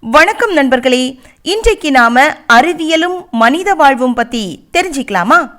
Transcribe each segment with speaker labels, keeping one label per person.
Speaker 1: வணக்கம் நண்பர்களே. இன்றைக்கு நாம அறிவியலும் மனித வாழ்வும் பத்தி தெரிஞ்சுக்கலாமா?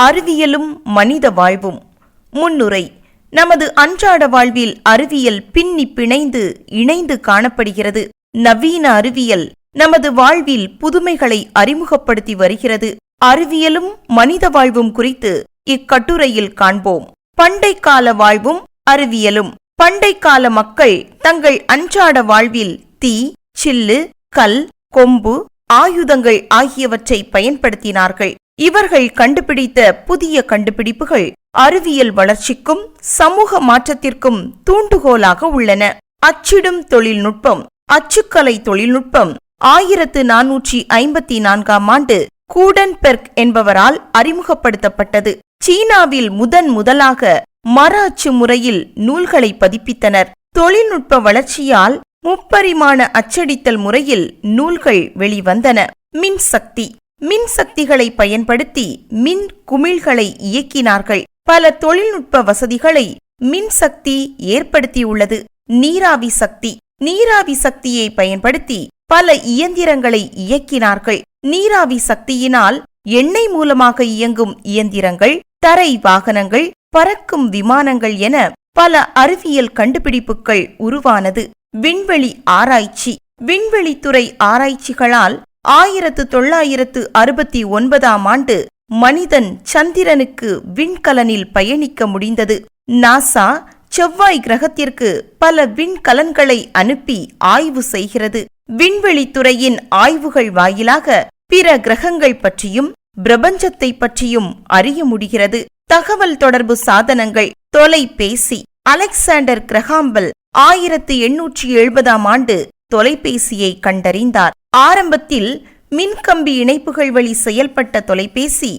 Speaker 1: அறிவியலும் மனித வாழ்வும். முன்னுரை. நமது அன்றாட வாழ்வில் அறிவியல் பின்னி பிணைந்து இணைந்து காணப்படுகிறது. நவீன அறிவியல் நமது வாழ்வில் புதுமைகளை அறிமுகப்படுத்தி வருகிறது. அறிவியலும் மனித வாழ்வும் குறித்து இக்கட்டுரையில் காண்போம். பண்டை கால வாழ்வும் அறிவியலும். பண்டை கால மக்கள் தங்கள் அன்றாட வாழ்வில் தீ சில்லு கல் கொம்பு ஆயுதங்கள் ஆகியவற்றை பயன்படுத்தினார்கள். இவர்கள் கண்டுபிடித்த புதிய கண்டுபிடிப்புகள் அறிவியல் வளர்ச்சிக்கும் சமூக மாற்றத்திற்கும் தூண்டுகோலாக உள்ளன. அச்சிடும் தொழில்நுட்பம் அச்சுக்கலை தொழில்நுட்பம் ஆயிரத்து நானூற்றி ஐம்பத்தி நான்காம் ஆண்டு கூடன்பெர்க் என்பவரால் அறிமுகப்படுத்தப்பட்டது. சீனாவில் முதன் முதலாக மர அச்சு முறையில் நூல்களை பதிப்பித்தனர். தொழில்நுட்ப வளர்ச்சியால் முப்பரிமாண அச்சடித்தல் முறையில் நூல்கள் வெளிவந்தன. மின்சக்தி. மின்சக்திகளை பயன்படுத்தி மின் குமிழ்களை இயக்கினார்கள். பல தொழில்நுட்ப வசதிகளை மின்சக்தி ஏற்படுத்தியுள்ளது. நீராவி சக்தி. நீராவி சக்தியை பயன்படுத்தி பல இயந்திரங்களை இயக்கினார்கள். நீராவி சக்தியினால் எண்ணெய் மூலமாக இயங்கும் இயந்திரங்கள் தரை வாகனங்கள் பறக்கும் விமானங்கள் என பல அறிவியல் கண்டுபிடிப்புகள் உருவானது. விண்வெளி ஆராய்ச்சி. விண்வெளித்துறை ஆராய்ச்சிகளால் ஆயிரத்து தொள்ளாயிரத்து அறுபத்தி ஒன்பதாம் ஆண்டு மனிதன் சந்திரனுக்கு விண்கலனில் பயணிக்க முடிந்தது. நாசா செவ்வாய் கிரகத்திற்கு பல விண்கலன்களை அனுப்பி ஆய்வு செய்கிறது. விண்வெளித்துறையின் ஆய்வுகள் வாயிலாக பிற கிரகங்கள் பற்றியும் பிரபஞ்சத்தை பற்றியும் அறிய முடிகிறது. தகவல் தொடர்பு சாதனங்கள் தொலைபேசி அலெக்சாண்டர் கிரகாம்பல் ஆயிரத்து எண்ணூற்றி எழுபதாம் ஆண்டு தொலைபேசியை கண்டறிந்தார். ஆரம்பத்தில் மின்கம்பி இணைப்புகள் வழி செயல்பட்ட தொலைபேசி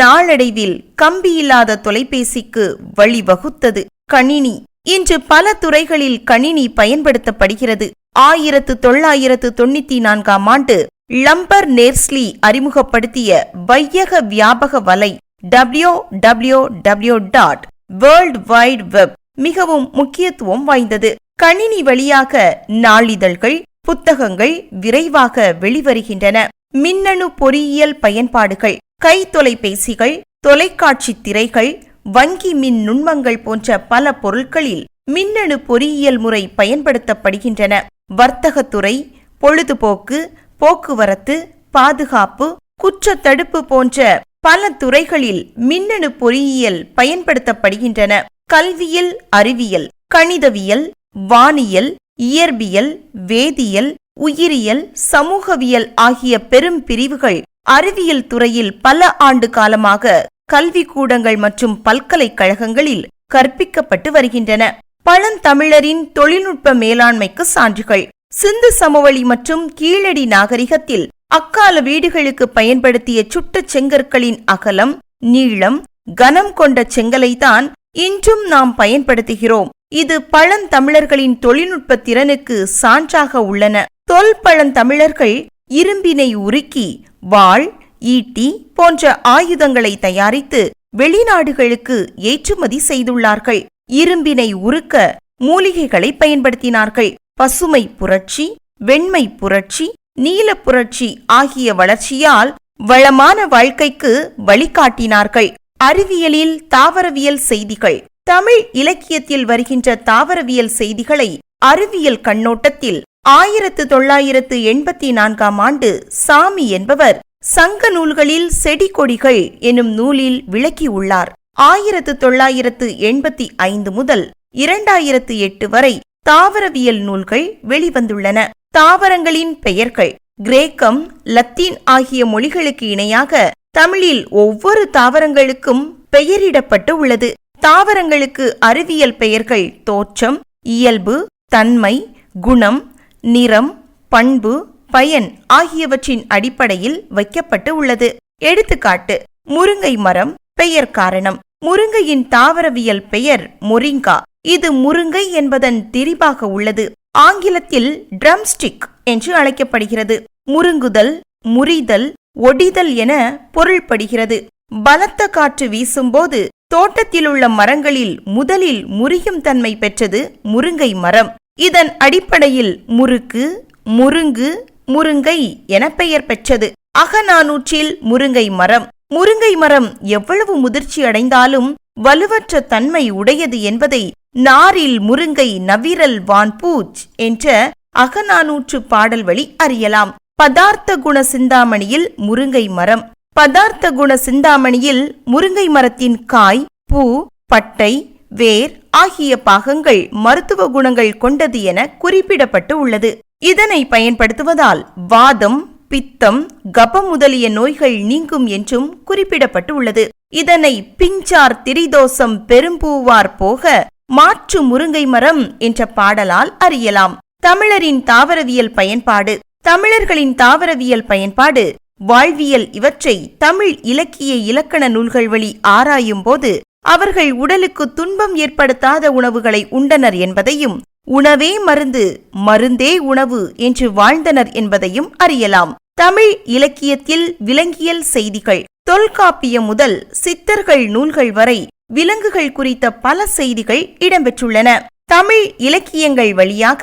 Speaker 1: நாளடைவில் கம்பியில்லாத தொலைபேசிக்கு வழிவகுத்தது. கணினி இன்று பல துறைகளில் கணினி பயன்படுத்தப்படுகிறது. ஆயிரத்து தொள்ளாயிரத்து தொண்ணூத்தி நான்காம் ஆண்டு லம்பர் நேர்ஸ்லி அறிமுகப்படுத்திய வையக வியாபக வலை W W W dot world wide web மிகவும் முக்கியத்துவம் வாய்ந்தது. கணினி வழியாக நாளிதழ்கள் புத்தகங்கள் விரைவாக வெளிவருகின்றன. மின்னணு பொறியியல் பயன்பாடுகள் கை தொலைபேசிகள் தொலைக்காட்சி திரைகள் வங்கி மின் நுண்மங்கள் போன்ற பல பொருட்களில் மின்னணு பொறியியல் முறை பயன்படுத்தப்படுகின்றன. வர்த்தகத்துறை பொழுதுபோக்கு போக்குவரத்து பாதுகாப்பு குற்ற தடுப்பு போன்ற பல துறைகளில் மின்னணு பொறியியல் பயன்படுத்தப்படுகின்றன. கல்வியல் அறிவியல் கணிதவியல் வானியல் இயற்பியல் வேதியியல் உயிரியல் சமூகவியல் ஆகிய பெரும் பிரிவுகள் அறிவியல் துறையில் பல ஆண்டு காலமாக கல்விக்கூடங்கள் மற்றும் பல்கலைக்கழகங்களில் கற்பிக்கப்பட்டு வருகின்றன. பழந்தமிழரின் தொழில்நுட்ப மேலாண்மைக்கு சான்றுகள். சிந்து சமவெளி மற்றும் கீழடி நாகரிகத்தில் அக்கால வீடுகளுக்கு பயன்படுத்திய சுட்ட செங்கற்களின் அகலம் நீளம் கனம் கொண்ட செங்கலைத்தான் இன்றும் நாம் பயன்படுத்துகிறோம். இது பழந்தமிழர்களின் தொழில்நுட்ப திறனுக்கு சான்றாக உள்ளன. தொல் பழந்தமிழர்கள் இரும்பினை உருக்கி வாள் ஈட்டி போன்ற ஆயுதங்களை தயாரித்து வெளிநாடுகளுக்கு ஏற்றுமதி செய்துள்ளார்கள். இரும்பினை உருக்க மூலிகைகளை பயன்படுத்தினார்கள். பசுமை புரட்சி வெண்மை புரட்சி நீல புரட்சி ஆகிய வளர்ச்சியால் வளமான வாழ்க்கைக்கு வழிகாட்டினார்கள். அறிவியலில் தாவரவியல் செய்திகள். தமிழ் இலக்கியத்தில் வருகின்ற தாவரவியல் செய்திகளை அறிவியல் கண்ணோட்டத்தில் ஆயிரத்து தொள்ளாயிரத்து எண்பத்தி நான்காம் ஆண்டு சாமி என்பவர் சங்க நூல்களில் செடி கொடிகள் எனும் நூலில் விளக்கியுள்ளார் ஆயிரத்து தொள்ளாயிரத்து எண்பத்தி ஐந்து முதல் இரண்டாயிரத்து எட்டு வரை தாவரவியல் நூல்கள் வெளிவந்துள்ளன. தாவரங்களின் பெயர்கள் கிரேக்கம் லத்தீன் ஆகிய மொழிகளுக்கு இணையாக தமிழில் ஒவ்வொரு தாவரங்களுக்கும் பெயரிடப்பட்டு உள்ளது. தாவரங்களுக்கு அறிவியல் பெயர்கள் தோற்றம் இயல்பு தன்மை குணம் நிறம் பண்பு பயன் ஆகியவற்றின் அடிப்படையில் வைக்கப்பட்டு உள்ளது. எடுத்துக்காட்டு முருங்கை மரம் பெயர் காரணம். முருங்கையின் தாவரவியல் பெயர் மொரிங்கா. இது முருங்கை என்பதன் திரிபாக உள்ளது. ஆங்கிலத்தில் ட்ரம்ஸ்டிக் என்று அழைக்கப்படுகிறது. முருங்குதல் முறிதல் ஒடிதல் என பொருள்படுகிறது. பலத்த காற்று வீசும்போது தோட்டத்திலுள்ள மரங்களில் முதலில் முறியும் தன்மை பெற்றது முருங்கை மரம். இதன் அடிப்படையில் முறுக்கு முருங்கு முருங்கை என பெயர் பெற்றது. அகநானூற்றில் முருங்கை மரம். முருங்கை மரம் எவ்வளவு முதிர்ச்சி அடைந்தாலும் வலுவற்ற தன்மை உடையது என்பதை நாரில் முருங்கை நவிரல் வான்பூச் என்ற அகநானூற்று பாடல் வழி அறியலாம். பதார்த்த குண சிந்தாமணியில் முருங்கை மரம். பதார்த்த குண சிந்தாமணியில் முருங்கை மரத்தின் காய் பூ பட்டை வேர் ஆகிய பாகங்கள் மருத்துவ குணங்கள் கொண்டது என குறிப்பிடப்பட்டு உள்ளது. இதனை பயன்படுத்துவதால் வாதம் பித்தம் கபம் முதலிய நோய்கள் நீங்கும் என்றும் குறிப்பிடப்பட்டு உள்ளது. இதனை பிஞ்சார் திரிதோசம் பெரும்பூவார் போக மாற்று முருங்கை மரம் என்ற பாடலால் அறியலாம். தமிழரின் தாவரவியல் பயன்பாடு. தமிழர்களின் தாவரவியல் பயன்பாடு வாழ்வியல் இவற்றை தமிழ் இலக்கிய இலக்கண நூல்கள் வழி ஆராயும் போது அவர்கள் உடலுக்கு துன்பம் ஏற்படுத்தாத உணவுகளை உண்டனர் என்பதையும் உணவே மருந்து மருந்தே உணவு என்று வாழ்ந்தனர் என்பதையும் அறியலாம். தமிழ் இலக்கியத்தில் விலங்கியல் செய்திகள் தொல்காப்பியம் முதல் சித்தர்கள் நூல்கள் வரை விலங்குகள் குறித்த பல செய்திகள் இடம்பெற்றுள்ளன. தமிழ் இலக்கியங்கள் வழியாக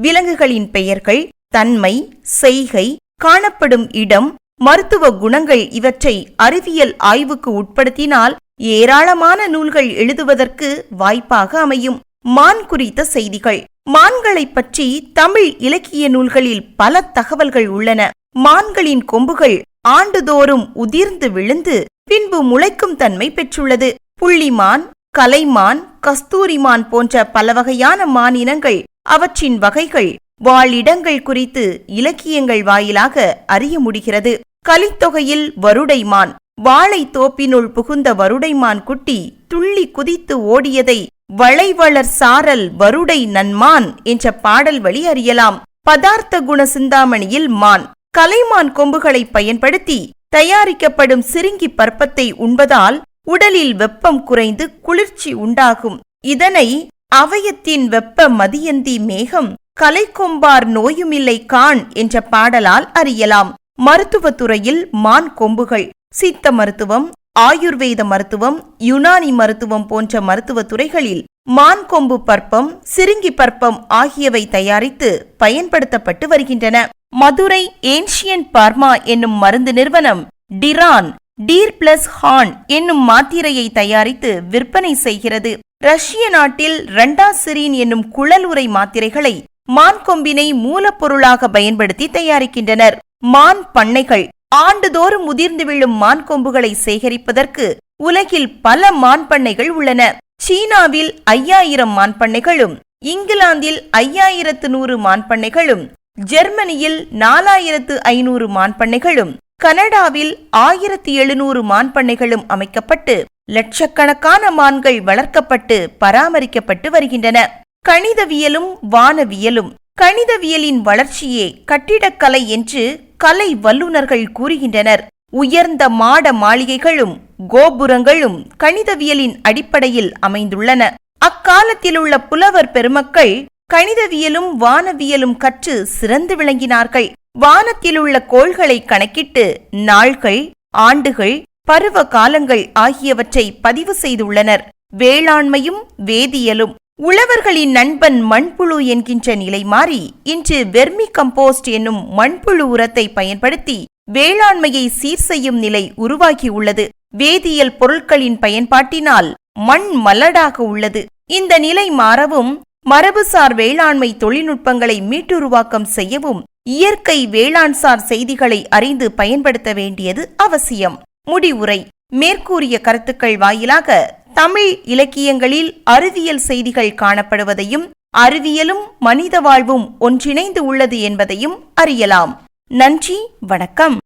Speaker 1: விலங்குகளின் பெயர்கள் தன்மை செய்கை காணப்படும் இடம் மருத்துவ குணங்கள் இவற்றை அறிவியல் ஆய்வுக்கு உட்படுத்தினால் ஏராளமான நூல்கள் எழுதுவதற்கு வாய்ப்பாக அமையும். மான் குறித்த செய்திகள். மான்களைப் பற்றி தமிழ் இலக்கிய நூல்களில் பல தகவல்கள் உள்ளன. மான்களின் கொம்புகள் ஆண்டுதோறும் உதிர்ந்து விழுந்து பின்பு முளைக்கும் தன்மை பெற்றுள்ளது. புள்ளிமான் கலைமான் கஸ்தூரிமான் போன்ற பல வகையான மானினங்கள் அவற்றின் வகைகள் வாழிடங்கள் குறித்து இலக்கியங்கள் வாயிலாக அறிய முடிகிறது. கலித்தொகையில் வருடைமான் வாழை தோப்பினுள் புகுந்த வருடைமான் குட்டி துள்ளி குதித்து ஓடியதை வளைவளர் சாரல் வருடை நன்மான் என்ற பாடல் வழி அறியலாம். பதார்த்த குண சிந்தாமணியில் மான் கலைமான் கொம்புகளை பயன்படுத்தி தயாரிக்கப்படும் சிறுங்கி பற்பத்தை உண்பதால் உடலில் வெப்பம் குறைந்து குளிர்ச்சி உண்டாகும். இதனை அவயத்தின் வெப்ப மதியந்தி மேகம் கலைக்கொம்பார் நோயுமில்லை கான் என்ற பாடலால் அறியலாம். மருத்துவத்துறையில் மான் கொம்புகள் சித்த மருத்துவம் ஆயுர்வேத மருத்துவம் யுனானி மருத்துவம் போன்ற மருத்துவ துறைகளில் மான் கொம்பு பற்பம் சிறுங்கி பற்பம் ஆகியவை தயாரித்து பயன்படுத்தப்பட்டு வருகின்றன. மதுரை ஏன்ஷியன் பார்மா என்னும் மருந்து நிறுவனம் டிரான் டீர் பிளஸ் ஹான் என்னும் மாத்திரையை தயாரித்து விற்பனை செய்கிறது. ரஷ்ய நாட்டில் ரெண்டாசிரின் என்னும் குழல் உரை மாத்திரைகளை மான் கொம்பினை மூலப்பொருளாக பயன்படுத்தி தயாரிக்கின்றனர். மான் பண்ணைகள் ஆண்டுதோறும் முதிர்ந்து விழும் மான் கொம்புகளை சேகரிப்பதற்கு உலகில் பல மான் பண்ணைகள் உள்ளன. சீனாவில் ஐயாயிரம் மான் பண்ணைகளும் இங்கிலாந்தில் ஐயாயிரத்து நூறு மான் பண்ணைகளும் ஜெர்மனியில் நாலாயிரத்து ஐநூறு மான் பண்ணைகளும் கனடாவில் ஆயிரத்தி எழுநூறு மான் பண்ணைகளும் அமைக்கப்பட்டு லட்சக்கணக்கான மான்கள் வளர்க்கப்பட்டு பராமரிக்கப்பட்டு வருகின்றன. கணிதவியலும் வானவியலும். கணிதவியலின் வளர்ச்சியே கட்டிடக்கலை என்று கலை வல்லுநர்கள் கூறுகின்றனர். உயர்ந்த மாட மாளிகைகளும் கோபுரங்களும் கணிதவியலின் அடிப்படையில் அமைந்துள்ளன. அக்காலத்திலுள்ள புலவர் பெருமக்கள் கணிதவியலும் வானவியலும் கற்று சிறந்து விளங்கினார்கள். வானத்திலுள்ள கோள்களை கணக்கிட்டு நாள்கள் ஆண்டுகள் பருவ காலங்கள் ஆகியவற்றை பதிவு செய்துள்ளனர். வேளாண்மையும் வேதியியலும் உழவர்களின் நண்பன் மண்புழு என்கின்ற நிலை மாறி இன்று வெர்மி கம்போஸ்ட் என்னும் மண்புழு உரத்தை பயன்படுத்தி வேளாண்மையை சீர் செய்யும் நிலை உருவாகியுள்ளது. வேதியியல் பொருட்களின் பயன்பாட்டினால் மண் மலடாக உள்ளது. இந்த நிலை மாறவும் மரபுசார் வேளாண்மை தொழில்நுட்பங்களை மீட்டுருவாக்கம் செய்யவும் இயற்கை வேளாண்சார் செய்திகளை அறிந்து பயன்படுத்த வேண்டியது அவசியம். முடிவுரை. மேற்கூறிய கருத்துக்கள் வாயிலாக தமிழ் இலக்கியங்களில் அறிவியல் செய்திகள் காணப்படுவதையும் அறிவியலும் மனித வாழ்வும் ஒன்றிணைந்து உள்ளது என்பதையும் அறியலாம். நன்றி வணக்கம்.